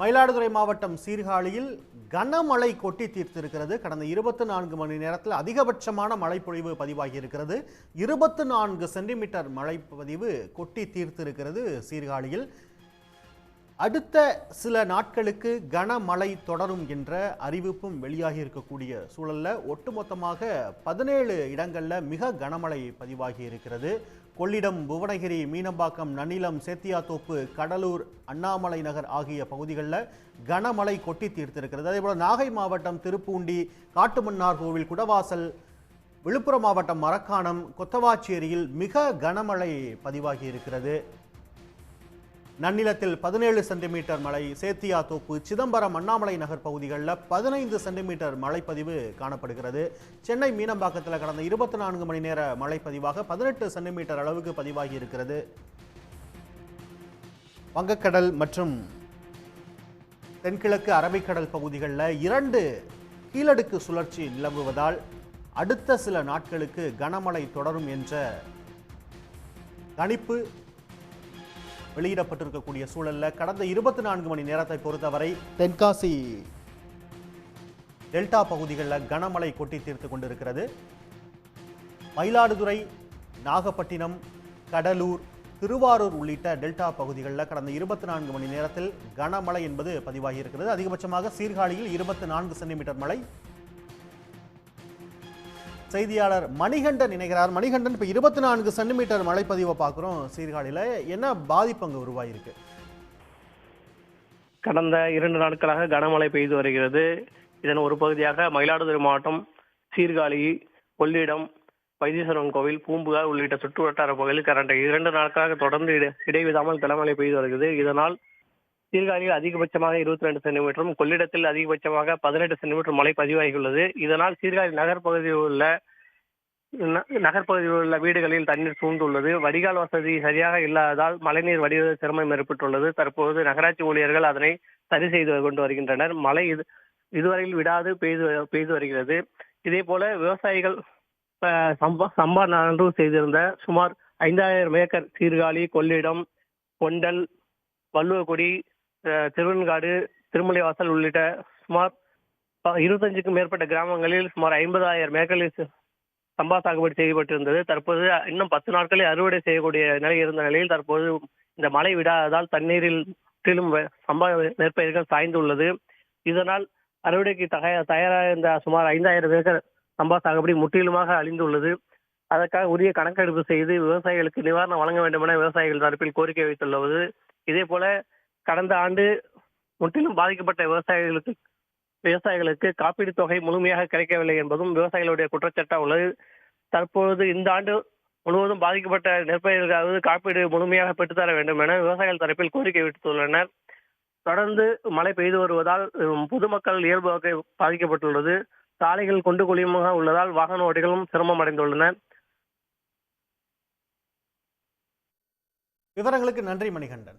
மயிலாடுதுறை மாவட்டம் சீர்காழியில் கனமழை கொட்டி தீர்த்திருக்கிறது. கடந்த இருபத்தி நான்கு மணி நேரத்தில் அதிகபட்சமான மழைப்பொழிவு பதிவாகி இருக்கிறது இருபத்தி நான்கு சென்டிமீட்டர் மழைப்பதிவு கொட்டி தீர்த்திருக்கிறது சீர்காழியில். அடுத்த சில நாட்களுக்கு கனமழை தொடரும் என்ற அறிவிப்பும் வெளியாகி இருக்கக்கூடிய சூழலில் ஒட்டுமொத்தமாக பதினேழு இடங்களில் மிக கனமழை பதிவாகி இருக்கிறது கொள்ளிடம் புவனகிரி மீனம்பாக்கம் நன்னிலம் சேத்தியாத்தோப்பு கடலூர் அண்ணாமலை நகர் ஆகிய பகுதிகளில் கனமழை கொட்டி தீர்த்திருக்கிறது. அதேபோல் நாகை மாவட்டம் திருப்பூண்டி காட்டுமன்னார் கோவில் குடவாசல் விழுப்புரம் மாவட்டம் மரக்காணம் கொத்தவாச்சேரியில் மிக கனமழை பதிவாகி இருக்கிறது. நன்னிலத்தில் பதினேழு சென்டிமீட்டர் மழை சேத்தியாத்தோப்பு சிதம்பரம் அண்ணாமலை நகர் பகுதிகளில் பதினைந்து சென்டிமீட்டர் மழைப்பதிவு காணப்படுகிறது. சென்னை மீனம்பாக்கத்தில் கடந்த இருபத்தி நான்கு மணி நேர மழைப்பதிவாக பதினெட்டு சென்டிமீட்டர் அளவுக்கு பதிவாகி இருக்கிறது. வங்கக்கடல் மற்றும் தென்கிழக்கு அரபிக்கடல் பகுதிகளில் இரண்டு கீழடுக்கு சுழற்சி நிலவுவதால் அடுத்த சில நாட்களுக்கு கனமழை தொடரும் என்ற கணிப்பு வெளியிடப்பட்டிருக்கக்கூடிய சூழல்ல கடந்த இருபத்தி நான்கு மணி நேரத்தை பொறுத்தவரை தென்காசி டெல்டா பகுதிகளில் கனமழை கொட்டி தீர்த்து கொண்டிருக்கிறது. மயிலாடுதுறை நாகப்பட்டினம் கடலூர் திருவாரூர் உள்ளிட்ட டெல்டா பகுதிகளில் கடந்த இருபத்தி நான்கு மணி நேரத்தில் கனமழை என்பது பதிவாகி இருக்கிறது. அதிகபட்சமாக சீர்காழியில் இருபத்தி நான்கு சென்டிமீட்டர் மழை செய்தியாளர் மணிகண்டன் இணைகிறார். மணிகண்டன் இப்போ இருபத்தி நான்கு சென்டிமீட்டர் மழைப்பதிவை பார்க்குறோம். சீர்காழியில் என்ன பாதிப்பு அங்கே உருவாகிருக்கு கடந்த இரண்டு நாட்களாக கனமழை பெய்து வருகிறது. இதன் ஒரு பகுதியாக மயிலாடுதுறை மாவட்டம் சீர்காழி கொள்ளிடம் வைத்தீஸ்வரன் கோவில் பூம்புகார் உள்ளிட்ட சுற்று வட்டார பகுதியில் கடந்த இரண்டு நாட்களாக தொடர்ந்து இடை- இடைவிடாமல் கனமழை பெய்து வருகிறது. இதனால் சீர்காழியில் அதிகபட்சமாக இருபத்தி ரெண்டு சென்டிமீட்டரும் கொள்ளிடத்தில் அதிகபட்சமாக பதினெட்டு சென்டிமீட்டர் மழை பதிவாகியுள்ளது. இதனால் சீர்காழி நகர்ப்பகுதியில் உள்ள நகர்ப்பகுதியில் உள்ள வீடுகளில் தண்ணீர் சூழ்ந்துள்ளது. வடிகால் வசதி சரியாக இல்லாததால் மழைநீர் வடிவது சிரமம் ஏற்பட்டுள்ளது. தற்போது நகராட்சி ஊழியர்கள் அதனை சரி செய்து கொண்டு வருகின்றனர். மழை இது இதுவரையில் விடாது பெய்து பெய்து வருகிறது. இதே போல விவசாயிகள் சம்பா சம்பா நன்று செய்திருந்த சுமார் ஐந்தாயிரம் ஏக்கர் சீர்காழி கொள்ளிடம் கொண்டல் வள்ளுவக்குடி திருவெண்காடு திருமலைவாசல் உள்ளிட்ட சுமார் இருபத்தஞ்சுக்கும் மேற்பட்ட கிராமங்களில் சுமார் ஐம்பதாயிரம் ஏக்கரில் சம்பா சாகுபடி செய்யப்பட்டிருந்தது. தற்போது இன்னும் பத்து நாட்களே அறுவடை செய்யக்கூடிய நிலை இருந்த நிலையில் தற்போது இந்த மழை விடாததால் தண்ணீரில் முற்றிலும் சம்பா நெற்பயிர்கள் சாய்ந்துள்ளது. இதனால் அறுவடைக்கு தக தயாராக இருந்த சுமார் ஐந்தாயிரம் ஏக்கர் சம்பா சாகுபடி முற்றிலுமாக அழிந்துள்ளது. அதற்காக உரிய கணக்கெடுப்பு செய்து விவசாயிகளுக்கு நிவாரணம் வழங்க வேண்டும் என விவசாயிகள் தரப்பில் கோரிக்கை வைத்துள்ளது. இதே போல கடந்த ஆண்டு முற்றிலும் பாதிக்கப்பட்ட விவசாயிகளுக்கு விவசாயிகளுக்கு காப்பீடு தொகை முழுமையாக கிடைக்கவில்லை என்பதும் விவசாயிகளுடைய குற்றச்சாட்டாக உள்ளது. தற்பொழுது இந்த ஆண்டு முழுவதும் பாதிக்கப்பட்ட நெற்பயிர்களுக்காவது காப்பீடு முழுமையாக பெற்றுத்தர வேண்டும் என விவசாயிகள் தரப்பில் கோரிக்கை விடுத்துள்ளனர். தொடர்ந்து மழை பெய்து வருவதால் பொதுமக்கள் இயல்பு வகை பாதிக்கப்பட்டுள்ளது. சாலைகள் கொண்டு குழியமாக உள்ளதால் வாகன ஓட்டிகளும் சிரமம் அடைந்துள்ளனர் விவரங்களுக்கு நன்றி மணிகண்டன்.